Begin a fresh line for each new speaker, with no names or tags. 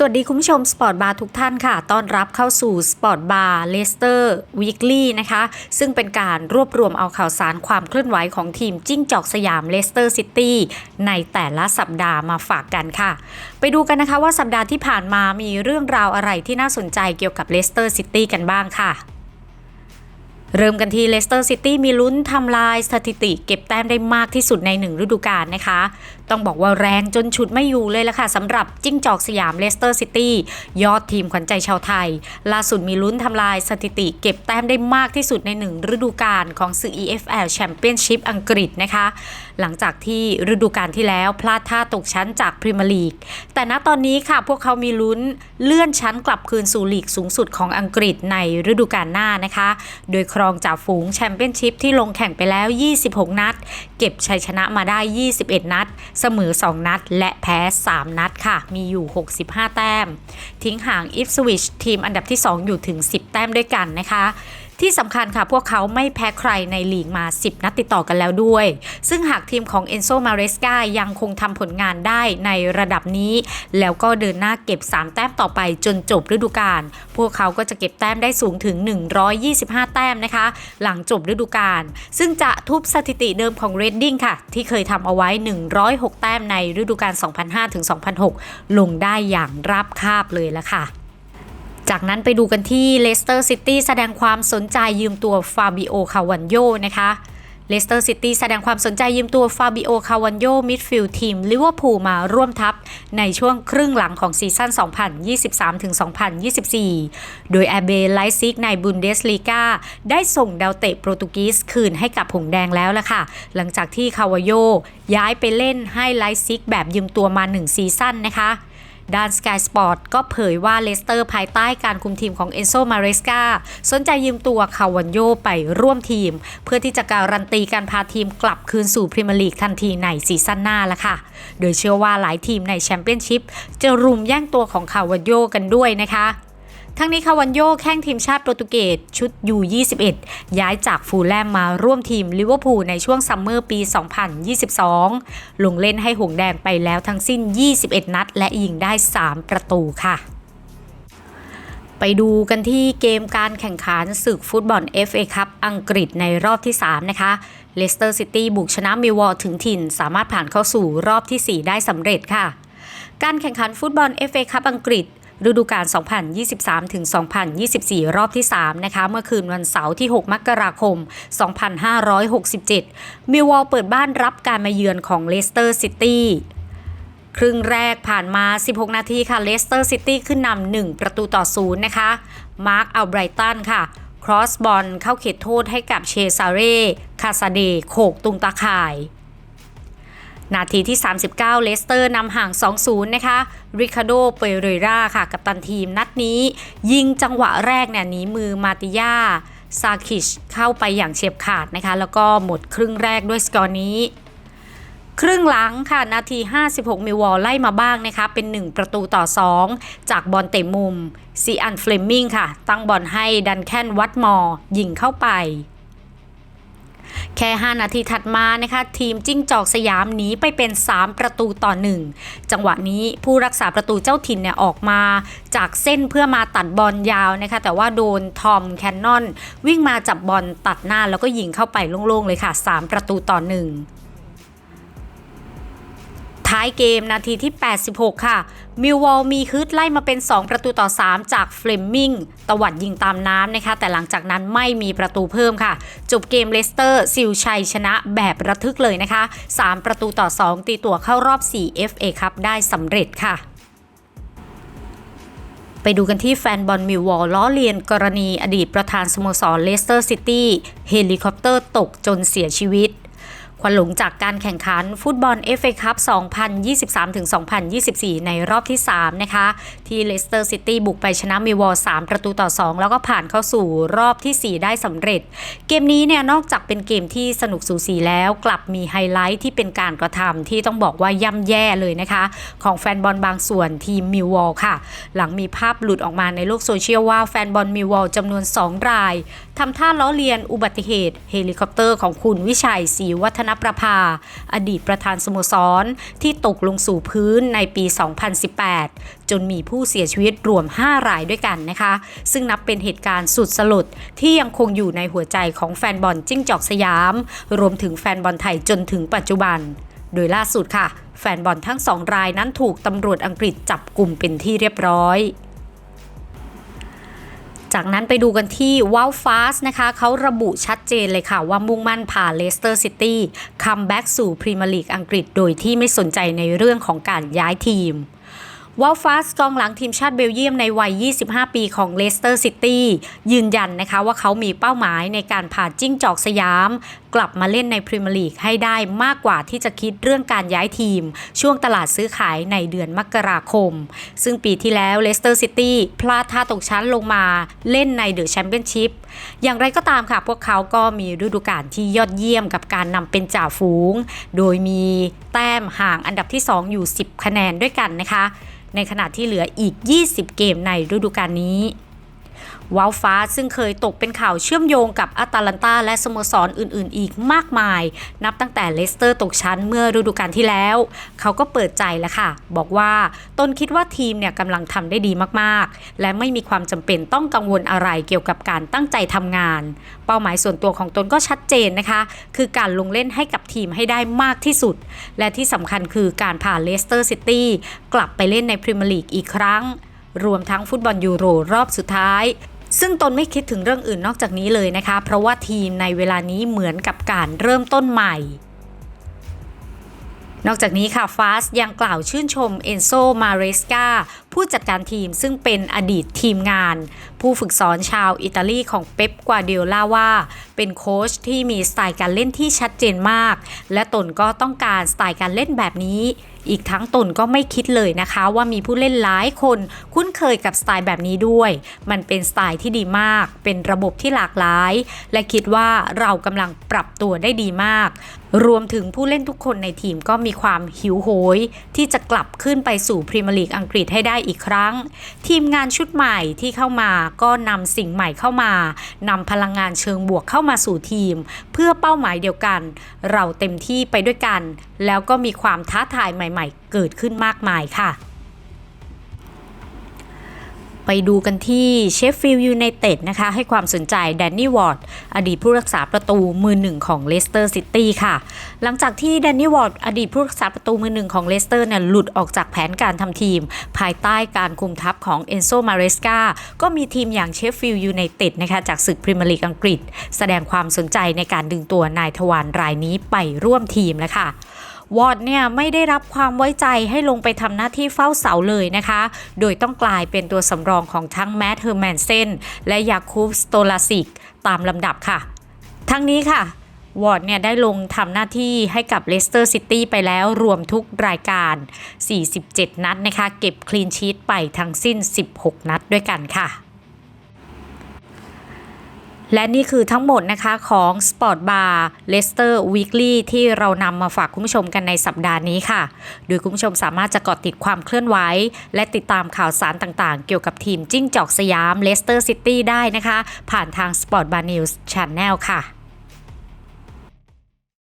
สวัสดีคุณผู้ชมสปอร์ตบาร์ทุกท่านค่ะ ต้อนรับเข้าสู่สปอร์ตบาร์เลสเตอร์วีคลี่นะคะ ซึ่งเป็นการรวบรวมเอาข่าวสารความเคลื่อนไหวของทีมจิ้งจอกสยามเลสเตอร์ซิตี้ในแต่ละสัปดาห์มาฝากกันค่ะ ไปดูกันนะคะว่าสัปดาห์ที่ผ่านมามีเรื่องราวอะไรที่น่าสนใจเกี่ยวกับเลสเตอร์ซิตี้กันบ้างค่ะเริ่มกันที่เลสเตอร์ซิตี้มีลุ้นทำลายสถิติเก็บแต้มได้มากที่สุดในหนึ่งฤดูกาลนะคะ ต้องบอกว่าแรงจนฉุดไม่อยู่เลยละค่ะสำหรับจิ้งจอกสยามเลสเตอร์ซิตี้ยอดทีมขวัญใจชาวไทย ล่าสุดมีลุ้นทำลายสถิติเก็บแต้มได้มากที่สุดในหนึ่งฤดูกาลของสื่อ EFL Championship อังกฤษนะคะ หลังจากที่ฤดูกาลที่แล้วพลาดท่าตกชั้นจากพรีเมียร์ลีก แต่ณตอนนี้ค่ะพวกเขามีลุ้นเลื่อนชั้นกลับคืนสู่ลีกสูงสุดของอังกฤษในฤดูกาลหน้านะคะ โดยครองจ่าฝูงแชมเปี้ยนชิพที่ลงแข่งไปแล้ว 26 นัด เก็บชัยชนะมาได้ 21 นัดเสมอ 2 นัด และแพ้ 3 นัดค่ะ มีอยู่ 65 แต้ม ทิ้งห่างอิฟสวิชทีมอันดับที่ 2 อยู่ถึง 10 แต้มด้วยกันนะคะ ที่สำคัญค่ะพวกเขาไม่แพ้ใครในลีกมา 10 นัดติดต่อกันแล้วด้วย ซึ่งหากทีมของเอนโซมาเรสกายังคงทำผลงานได้ในระดับนี้ แล้วก็เดินหน้าเก็บ 3 แต้มต่อไปจนจบฤดูกาลพวกเขาก็จะเก็บแต้มได้สูงถึง 125 แต้มนะคะ หลังจบฤดูกาลซึ่งจะทุบสถิติเดิมของเรดดิ้งค่ะ ที่เคยทำเอาไว้ 106 แต้มในฤดูกาล2005-2006 ลงได้อย่างราบคาบเลยละค่ะ จากนั้นไปดูกันที่เลสเตอร์ซิตี้แสดงความสนใจยืมตัวฟาบิโอ คาวันโยนะคะเลสเตอร์ซิตี้แสดงความสนใจยืมตัวฟาบิโอ คาวันโยมิดฟิลด์ทีมลิเวอร์พูลมาร่วมทัพ ในช่วงครึ่งหลังของซีซั่น 2023-2024 โดยแอเบไลซิกในบุนเดสลีกาได้ส่งดาวเตะโปรตุกีสคืนให้กับหงแดงแล้วล่ะค่ะ หลังจากที่คาวาโยย้ายไปเล่นให้ไลซิกแบบยืมตัวมา 1 ซีซั่นนะคะ ด้าน Sky Sport ก็เผยว่าเลสเตอร์ภายใต้การคุมทีมของเอนโซมาเรสกาสนใจยืมตัวคาวันโยไปร่วมทีม เพื่อที่จะการันตีการพาทีมกลับคืนสู่พรีเมียร์ลีกทันทีในซีซั่นหน้าละค่ะ โดยเชื่อว่าหลายทีมในแชมเปี้ยนชิพจะรุมแย่งตัวของคาวันโยกันด้วยนะคะ ทั้งนี้คาวันโยแข้งทีมชาติโปรตุเกสชุด U21 ย้ายจากฟูลแลมมาร่วมทีมลิเวอร์พูลในช่วงซัมเมอร์ปี 2022 ลงเล่นให้หงแดงไปแล้วทั้งสิ้น 21 นัด และยิงได้ 3 ประตูค่ะไปดูกันที่เกมการแข่งขันศึกฟุตบอล FA คัพอังกฤษในรอบที่ 3 นะคะ เลสเตอร์ซิตี้บุกชนะมิวอลถึงถิ่น สามารถผ่านเข้าสู่รอบที่ 4 ได้สำเร็จค่ะ การแข่งขันฟุตบอล FA คัพอังกฤษ ฤดูกาล 2023 ถึง 2024 รอบที่ 3 นะคะ เมื่อคืนวันเสาร์ที่ 6 มกราคม 2567 มิลวอลเปิดบ้านรับการมาเยือนของเลสเตอร์ซิตี้ครึ่งแรกผ่านมา 16 นาทีค่ะเลสเตอร์ซิตี้ขึ้นนำ1 ประตูต่อ0นะคะ มาร์คอัลไบรตันค่ะ ครอสบอลเข้าเขตโทษให้กับเชซาเร่ คาซาเดโขกตุงตาข่าย นาทีที่ 39 เลสเตอร์นำห่าง 2-0 นะคะ ริคาโด เปเรราค่ะ กับตันทีมนัดนี้ ยิงจังหวะแรกเนี่ยหนีมือมาติยาซาคิชเข้าไปอย่างเฉียบขาดนะคะ แล้วก็หมดครึ่งแรกด้วยสกอร์นี้ ครึ่งหลังค่ะ นาที 56 มิวอลไล่มาบ้างนะคะ เป็น 1 ประตูต่อ 2 จากบอลเตะมุมซีอันเฟลมิงค่ะ ตั้งบอลให้ดันแคนวัตมอร์ยิงเข้าไป แค่ 5 นาทีถัดมานะคะ ทีมจิ้งจอกสยามหนีไปเป็น 3 ประตูต่อ 1 จังหวะนี้ผู้รักษาประตูเจ้าถิ่นเนี่ยออกมาจากเส้นเพื่อมาตัดบอลยาวนะคะ แต่ว่าโดนทอมแคนนอนวิ่งมาจับบอลตัดหน้าแล้วก็ยิงเข้าไปโล่งๆเลยค่ะ 3 ประตูต่อ 1 ท้ายเกมนาทีที่ 86 ค่ะ มิลวอลมีฮึดไล่มาเป็น 2 ประตูต่อ 3 จากเฟลมมิงตวัดยิงตามน้ำนะคะ แต่หลังจากนั้นไม่มีประตูเพิ่มค่ะ จบเกมเลสเตอร์ซิลชัยชนะแบบระทึกเลยนะคะ 3 ประตูต่อ 2 ตีตัวเข้ารอบ 4 FA ครับได้สำเร็จค่ะไปดูกันที่แฟนบอลมิลวอลล้อเลียนกรณีอดีตประธานสโมสรเลสเตอร์ซิตี้เฮลิคอปเตอร์ตกจนเสียชีวิต ควันหลงจากการแข่งขันฟุตบอล FA Cup 2023-2024 ในรอบที่ 3 นะคะ ที่เลสเตอร์ซิตี้บุกไปชนะมิวอล3ประตูต่อ 2 แล้วก็ผ่านเข้าสู่รอบที่ 4 ได้สำเร็จ เกมนี้เนี่ยนอกจากเป็นเกมที่สนุกสูสีแล้วกลับมีไฮไลท์ที่เป็นการกระทำที่ต้องบอกว่าย่ำแย่เลยนะคะ ของแฟนบอลบางส่วนทีมมิวอลค่ะ หลังมีภาพหลุดออกมาในโลกโซเชียลว่าแฟนบอลมิวอลจำนวน 2 รายทำท่าล้อเลียนอุบัติเหตุเฮลิคอปเตอร์ของคุณวิชัยศรีวัฒนนประภา อดีตประธานสโมสร ที่ตกลงสู่พื้นในปี 2018 จนมีผู้เสียชีวิตรวม 5 รายด้วยกันนะคะ ซึ่งนับเป็นเหตุการณ์สุดสลดที่ยังคงอยู่ในหัวใจของแฟนบอลจิ้งจอกสยาม รวมถึงแฟนบอลไทยจนถึงปัจจุบัน โดยล่าสุดค่ะ แฟนบอลทั้งสองรายนั้นถูกตำรวจอังกฤษจับกลุ่มเป็นที่เรียบร้อย จากนั้นไปดูกันที่ว้าวฟาสนะคะเขาระบุชัดเจนเลยค่ะว่ามุ่งมั่นพาเลสเตอร์ซิตี้คัมแบ็กสู่พรีเมียร์ลีกอังกฤษ โดยที่ไม่สนใจในเรื่องของการย้ายทีมวอลฟาสกองหลังทีมชาติเบลเยียมในวัย 25 ปีของเลสเตอร์ซิตี้ยืนยันนะคะว่าเขามีเป้าหมายในการผ่าจิ้งจอกสยามกลับมาเล่นในพรีเมียร์ลีกให้ได้มากกว่าที่จะคิดเรื่องการย้ายทีม ช่วงตลาดซื้อขายในเดือนมกราคม ซึ่งปีที่แล้วเลสเตอร์ซิตี้พลาดท่าตกชั้นลงมาเล่นในเดอะแชมเปี้ยนชิพอย่างไรก็ตามค่ะ พวกเขาก็มีฤดูกาลที่ยอดเยี่ยมกับการนำเป็นจ่าฝูง โดยมีแต้มห่างอันดับที่ 2 อยู่ 10 คะแนนด้วยกันนะคะ ในขณะที่เหลืออีก 20 เกมในฤดูกาลนี้ วาลฟ้าซึ่งเคยตกเป็นข่าวเชื่อมโยงกับอาตาลันตาและสโมสรอื่นๆ อีกมากมาย นับตั้งแต่เลสเตอร์ตกชั้นเมื่อฤดูกาลที่แล้ว เขาก็เปิดใจแล้วค่ะ บอกว่าตนคิดว่าทีมเนี่ยกำลังทำได้ดีมากๆ และไม่มีความจำเป็นต้องกังวลอะไรเกี่ยวกับการตั้งใจทำงาน เป้าหมายส่วนตัวของตนก็ชัดเจนนะคะ คือการลงเล่นให้กับทีมให้ได้มากที่สุด และที่สำคัญคือการพาเลสเตอร์ซิตี้กลับไปเล่นในพรีเมียร์ลีกอีกครั้ง รวมทั้งฟุตบอลยูโรรอบสุดท้าย ซึ่งตนไม่คิดถึงเรื่องอื่นนอกจากนี้เลยนะคะ เพราะว่าทีมในเวลานี้เหมือนกับการเริ่มต้นใหม่ นอกจากนี้ค่ะฟาสยังกล่าวชื่นชมเอนโซมาเรสกาผู้จัดการทีมซึ่งเป็นอดีตทีมงาน ผู้ฝึกสอนชาวอิตาลีของเป๊ปกวาเดียล่าว่า เป็นโค้ชที่มีสไตล์การเล่นที่ชัดเจนมาก และตนก็ต้องการสไตล์การเล่นแบบนี้ อีกทั้งตนก็ไม่คิดเลยนะคะว่ามีผู้เล่นหลายคน คุ้นเคยกับสไตล์แบบนี้ด้วย มันเป็นสไตล์ที่ดีมาก เป็นระบบที่หลากหลาย และคิดว่าเรากำลังปรับตัวได้ดีมากรวมถึงผู้เล่นทุกคนในทีมก็มีความหิวโหย ที่จะกลับขึ้นไปสู่พรีเมียร์ลีกอังกฤษให้ได้อีกครั้ง ทีมงานชุดใหม่ที่เข้ามาก็นำสิ่งใหม่เข้ามานำพลังงานเชิงบวกเข้ามาสู่ทีม เพื่อเป้าหมายเดียวกัน เราเต็มที่ไปด้วยกัน แล้วก็มีความท้าทายใหม่ ๆ เกิดขึ้นมากมายค่ะ ไปดูกันที่เชฟฟิลด์ยูไนเต็ดนะคะ ให้ความสนใจแดนนี่วอร์ดอดีตผู้รักษาประตูมือหนึ่งของเลสเตอร์ซิตี้ค่ะ หลังจากที่แดนนี่วอร์ดอดีตผู้รักษาประตูมือหนึ่งของเลสเตอร์เนี่ยหลุดออกจากแผนการทำทีม ภายใต้การคุมทัพของเอนโซมาเรสกาก็มีทีมอย่างเชฟฟิลด์ยูไนเต็ดนะคะจากศึกพรีเมียร์ลีกอังกฤษ แสดงความสนใจในการดึงตัวนายทวารรายนี้ไปร่วมทีมแล้วค่ะ วอดเนี่ยไม่ได้รับความไว้ใจให้ลงไปทำหน้าที่เฝ้าเสาเลยนะคะ โดยต้องกลายเป็นตัวสำรองของทั้งแมทเฮอร์แมนเซนและยาคูบสโตลาซิกตามลำดับค่ะ ทั้งนี้ค่ะวอร์ดเนี่ยได้ลงทำหน้าที่ให้กับเลสเตอร์ซิตี้ไปแล้วรวมทุกรายการ 47 นัดนะคะ เก็บคลีนชีตไปทั้งสิ้น 16 นัดด้วยกันค่ะ และนี่คือทั้งหมดนะคะของ Sport Bar Leicester Weekly ที่เรานำมาฝากคุณผู้ชมกันในสัปดาห์นี้ค่ะ โดยคุณผู้ชมสามารถจะเกาะติดความเคลื่อนไหว และติดตามข่าวสารต่างๆ เกี่ยวกับทีมจิ้งจอกสยาม Leicester City ได้นะคะ ผ่านทาง Sport Bar News Channel ค่ะ